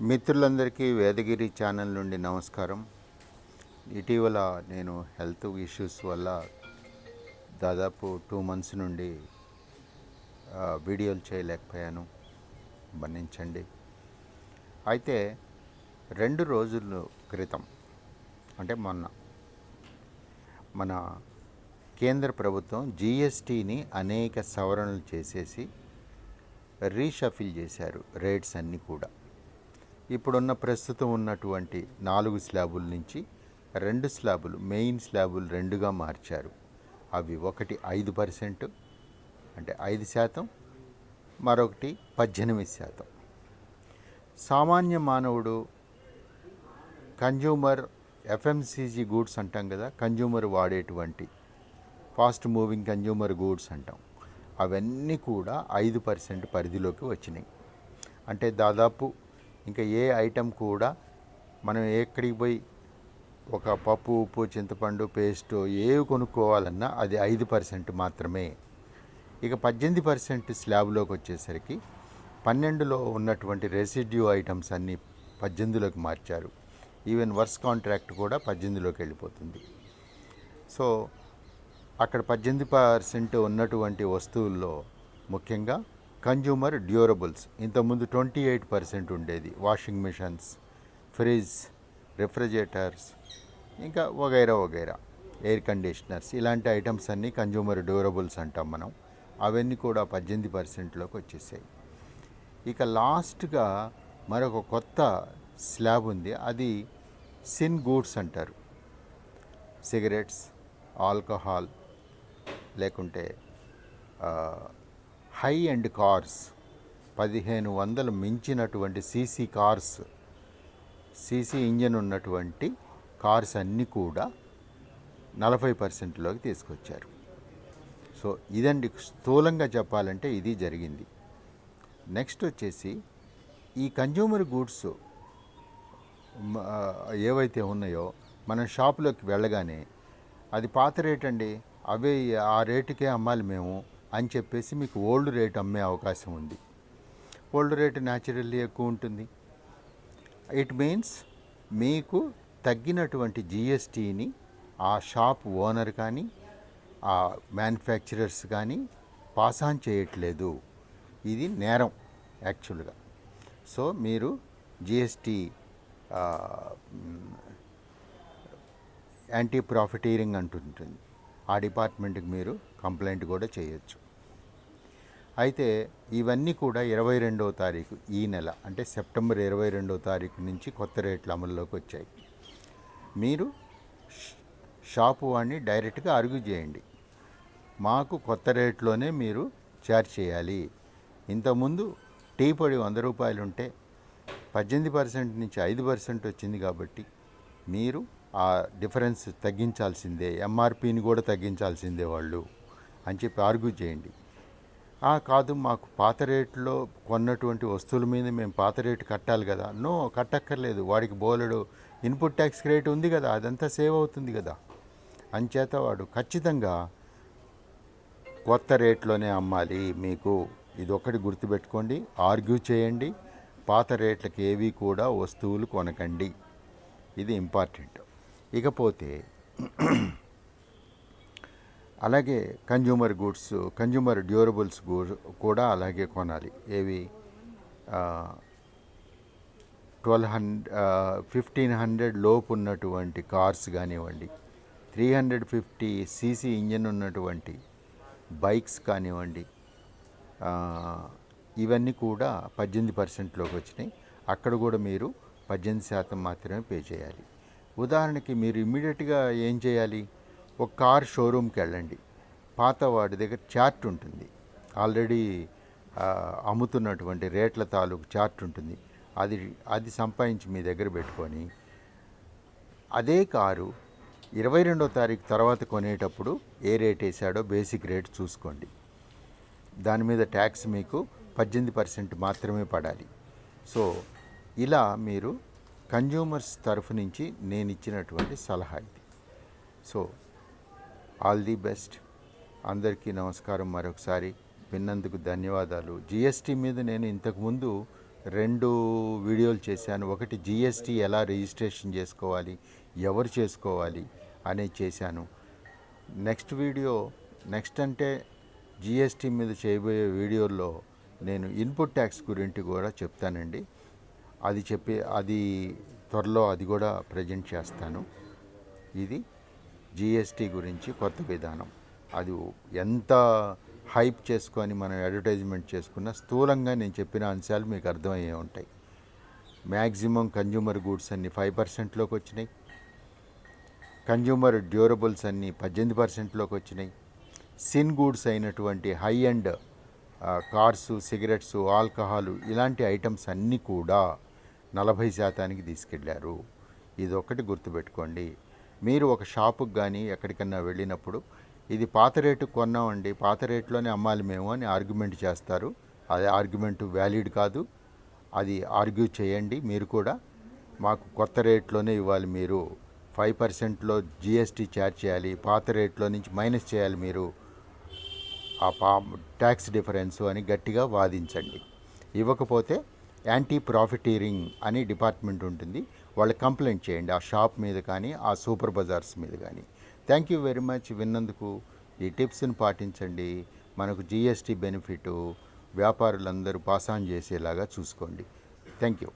మిత్రులందరికీ వేదగిరి ఛానల్ నుండి నమస్కారం. ఇటీవల నేను హెల్త్ ఇష్యూస్ వల్ల దాదాపు టూ మంత్స్ నుండి వీడియోలు చేయలేకపోయాను. మన్నించండి. అయితే రెండు రోజుల క్రితం అంటే మొన్న మన కేంద్ర ప్రభుత్వం జిఎస్టీని అనేక సవరణలు చేసేసి రీషఫిల్ చేశారు రేట్స్ అన్నీ కూడా. ఇప్పుడున్న ప్రస్తుతం ఉన్నటువంటి నాలుగు స్లాబుల నుంచి రెండు స్లాబులు మెయిన్ స్లాబులు రెండుగా మార్చారు. అవి ఒకటి ఐదు పర్సెంట్ అంటే ఐదు శాతం మరొకటి పద్దెనిమిది శాతం. సామాన్య మానవుడు కన్జ్యూమర్ ఎఫ్ఎంసీజీ గూడ్స్ అంటాం కదా కన్జ్యూమర్ వాడేటువంటి ఫాస్ట్ మూవింగ్ కన్జ్యూమర్ గూడ్స్ అంటాం. అవన్నీ కూడా ఐదు పర్సెంట్ పరిధిలోకి వచ్చినాయి. అంటే దాదాపు ఇంకా ఏ ఐటెం కూడా మనం ఎక్కడికి పోయి ఒక పప్పు ఉప్పు చింతపండు పేస్ట్ ఏవి కొనుక్కోవాలన్నా అది ఐదు పర్సెంట్ మాత్రమే. ఇక పద్దెనిమిది పర్సెంట్ స్లాబ్లోకి వచ్చేసరికి పన్నెండులో ఉన్నటువంటి రెసిడ్యూ ఐటమ్స్ అన్నీ పద్దెనిమిదిలోకి మార్చారు. ఈవెన్ వర్స్ కాంట్రాక్ట్ కూడా పద్దెనిమిదిలోకి వెళ్ళిపోతుంది. సో అక్కడ పద్దెనిమిది పర్సెంట్ ఉన్నటువంటి వస్తువుల్లో ముఖ్యంగా కన్జ్యూమర్ డ్యూరబుల్స్ ఇంతకుముందు ట్వంటీ ఎయిట్ పర్సెంట్ ఉండేది. వాషింగ్ మిషన్స్ ఫ్రిడ్జ్ రిఫ్రిజిరేటర్స్ ఇంకా వగైరా వగైరా. ఎయిర్ కండిషనర్స్ ఇలాంటి ఐటమ్స్ అన్నీ కన్జ్యూమర్ డ్యూరబుల్స్ అంటాం మనం. అవన్నీ కూడా పద్దెనిమిది పర్సెంట్లోకి వచ్చేసాయి. ఇక లాస్ట్గా మరొక కొత్త స్లాబ్ ఉంది. అది సిన్ గూడ్స్ అంటారు. సిగరెట్స్ ఆల్కహాల్ లేకుంటే హై అండ్ కార్స్ పదిహేను వందలు మించినటువంటి సీసీ కార్స్ సీసీ ఇంజన్ ఉన్నటువంటి కార్స్ అన్నీ కూడా నలభై పర్సెంట్లోకి తీసుకొచ్చారు. సో ఇదండి స్థూలంగా చెప్పాలంటే ఇది జరిగింది. నెక్స్ట్ వచ్చేసి ఈ కన్జ్యూమర్ గూడ్స్ ఏవైతే ఉన్నాయో మనం షాపులోకి వెళ్ళగానే అది పాత రేట్ అండి అవే ఆ రేటుకే అమ్మాలి మేము. అని చెప్పేసి మీకు ఓల్డ్ రేట్ అమ్మే అవకాశం ఉంది. ఓల్డ్ రేట్ న్యాచురల్లీ ఎక్కువ ఉంటుంది. ఇట్ మీన్స్ మీకు తగ్గినటువంటి జిఎస్టీని ఆ షాప్ ఓనర్ కానీ ఆ మ్యానుఫ్యాక్చరర్స్ కానీ పాస్ ఆన్ చేయట్లేదు. ఇది నేరం యాక్చువల్గా. సో మీరు జిఎస్టీ యాంటీ ప్రాఫిటీరింగ్ అంటుంటుంది. ఆ డిపార్ట్మెంట్కి మీరు కంప్లైంట్ కూడా చేయొచ్చు. అయితే ఇవన్నీ కూడా ఇరవై రెండవ తారీఖు ఈ నెల అంటే సెప్టెంబర్ ఇరవై రెండవ తారీఖు నుంచి కొత్త రేట్లు అమల్లోకి వచ్చాయి. మీరు షాపు వాడిని డైరెక్ట్గా అరుగు చేయండి. మాకు కొత్త రేట్లోనే మీరు చార్జ్ చేయాలి. ఇంతకుముందు టీ పొడి వంద రూపాయలు ఉంటే పద్దెనిమిది పర్సెంట్ నుంచి ఐదు పర్సెంట్ వచ్చింది కాబట్టి మీరు ఆ డిఫరెన్స్ తగ్గించాల్సిందే ఎంఆర్పిని కూడా తగ్గించాల్సిందే వాళ్ళు అని చెప్పి ఆర్గ్యూ చేయండి. కాదు మాకు పాత రేట్లో కొన్నటువంటి వస్తువుల మీద మేము పాత రేటు కట్టాలి కదా. నో కట్టక్కర్లేదు. వాడికి బోలెడు ఇన్పుట్ ట్యాక్స్ రేట్ ఉంది కదా అదంతా సేవ్ అవుతుంది కదా. అంచేత వాడు ఖచ్చితంగా కొత్త రేట్లోనే అమ్మాలి. మీకు ఇదొకటి గుర్తుపెట్టుకోండి ఆర్గ్యూ చేయండి. పాత రేట్లకి ఏవి కూడా వస్తువులు కొనకండి. ఇది ఇంపార్టెంట్. ఇకపోతే అలాగే consumer goods consumer durables goods కూడా అలాగే కొనాలి. ఏవి? ట్వెల్వ్ హండ్రెడ్ ఫిఫ్టీన్ హండ్రెడ్ లోపు ఉన్నటువంటి కార్స్ కానివ్వండి three hundred fifty CC engine ఉన్నటువంటి బైక్స్ కానివ్వండి ఇవన్నీ కూడా పద్దెనిమిది పర్సెంట్లోకి వచ్చినాయి. అక్కడ కూడా మీరు పద్దెనిమిది శాతం మాత్రమే పే చేయాలి. ఉదాహరణకి మీరు ఇమ్మీడియట్గా ఏం చేయాలి? ఒక కార్ షోరూమ్కి వెళ్ళండి. పాత వాడి దగ్గర చార్ట్ ఉంటుంది. ఆల్రెడీ అమ్ముతున్నటువంటి రేట్ల తాలూకు చార్ట్ ఉంటుంది. అది అది సంపాదించి మీ దగ్గర పెట్టుకొని అదే కారు ఇరవై రెండో తారీఖు తర్వాత కొనేటప్పుడు ఏ రేట్ వేసాడో బేసిక్ రేట్ చూసుకోండి. దాని మీద ట్యాక్స్ మీకు పద్దెనిమిది పర్సెంట్ మాత్రమే పడాలి. సో ఇలా మీరు కన్జ్యూమర్స్ తరఫు నుంచి నేను ఇచ్చినటువంటి సలహా ఇది. So all the best. అందరికీ నమస్కారం. మరొకసారి విన్నందుకు ధన్యవాదాలు. జిఎస్టీ మీద నేను ఇంతకుముందు రెండు వీడియోలు చేశాను. ఒకటి జిఎస్టీ ఎలా రిజిస్ట్రేషన్ చేసుకోవాలి? ఎవరు చేసుకోవాలి? అనేది చేశాను. నెక్స్ట్ వీడియో నెక్స్ట్ అంటే జిఎస్టీ మీద చేయబోయే వీడియోల్లో నేను ఇన్పుట్ ట్యాక్స్ గురించి కూడా చెప్తానండి. అది చెప్పి అది త్వరలో అది కూడా ప్రజెంట్ చేస్తాను. ఇది జిఎస్టీ గురించి కొత్త విధానం. అది ఎంత హైప్ చేసుకొని మనం అడ్వర్టైజ్మెంట్ చేసుకున్న స్థూలంగా నేను చెప్పిన అంశాలు మీకు అర్థమయ్యే ఉంటాయి. మ్యాక్సిమం కన్జ్యూమర్ గూడ్స్ అన్ని ఫైవ్ పర్సెంట్లోకి వచ్చినాయి. కన్జ్యూమర్ డ్యూరబుల్స్ అన్నీ పద్దెనిమిది పర్సెంట్లోకి వచ్చినాయి. సిన్ గూడ్స్ అయినటువంటి high end cars cigarettes alcohol ఇలాంటి ఐటమ్స్ అన్నీ కూడా నలభై శాతానికి తీసుకెళ్ళారు. ఇది ఒకటి గుర్తుపెట్టుకోండి. మీరు ఒక షాపుకి కానీ ఎక్కడికన్నా వెళ్ళినప్పుడు ఇది పాత రేటు కొన్నామండి పాత రేట్లోనే అమ్మాలి మేము అని ఆర్గ్యుమెంట్ చేస్తారు. అది ఆర్గ్యుమెంట్ వ్యాలిడ్ కాదు. అది ఆర్గ్యూ చేయండి మీరు కూడా. మాకు కొత్త రేట్లోనే ఇవ్వాలి మీరు. ఫైవ్ పర్సెంట్లో జిఎస్టీ ఛార్జ్ చేయాలి పాత రేట్లో నుంచి మైనస్ చేయాలి మీరు. ఆ పా ట్యాక్స్ డిఫరెన్స్ అని గట్టిగా వాదించండి. ఇవ్వకపోతే యాంటీ ప్రాఫిటీరింగ్ అని డిపార్ట్మెంట్ ఉంటుంది. వాళ్ళు కంప్లైంట్ చేయండి ఆ షాప్ మీద కానీ ఆ సూపర్ బజార్స్ మీద కానీ. థ్యాంక్ యూ వెరీ మచ్ విన్నందుకు. ఈ టిప్స్ని పాటించండి. మనకు జిఎస్టీ బెనిఫిట్ వ్యాపారులందరూ పాస్ ఆన్ చేసేలాగా చూసుకోండి. Thank you